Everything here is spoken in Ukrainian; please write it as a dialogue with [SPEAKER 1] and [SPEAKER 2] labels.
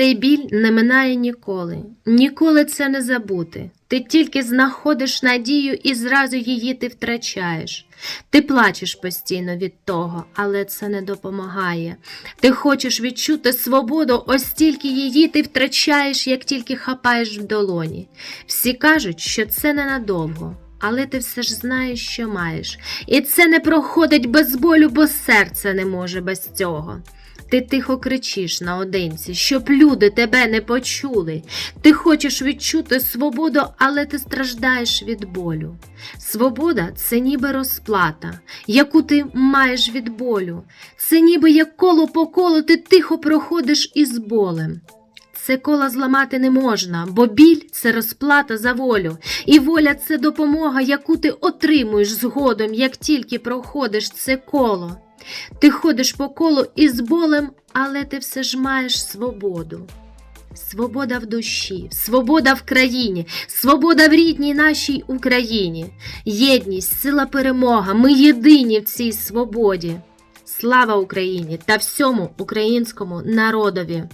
[SPEAKER 1] Цей біль не минає ніколи, ніколи це не забути. Ти тільки знаходиш надію і зразу її ти втрачаєш. Ти плачеш постійно від того, але це не допомагає. Ти хочеш відчути свободу, ось тільки її ти втрачаєш, як тільки хапаєш в долоні. Всі кажуть, що це ненадовго, але ти все ж знаєш, що маєш. І це не проходить без болю, бо серце не може без цього. Ти тихо кричиш наодинці, щоб люди тебе не почули. Ти хочеш відчути свободу, але ти страждаєш від болю. Свобода це ніби розплата, яку ти маєш від болю. Це ніби як коло по колу ти тихо проходиш із болем. Це коло зламати не можна, бо біль це розплата за волю, і воля це допомога, яку ти отримуєш згодом, як тільки проходиш це коло. Ти ходиш по колу із болем, але ти все ж маєш свободу. Свобода в душі, свобода в країні, свобода в рідній нашій Україні. Єдність, сила перемога. Ми єдині в цій свободі. Слава Україні та всьому українському народові!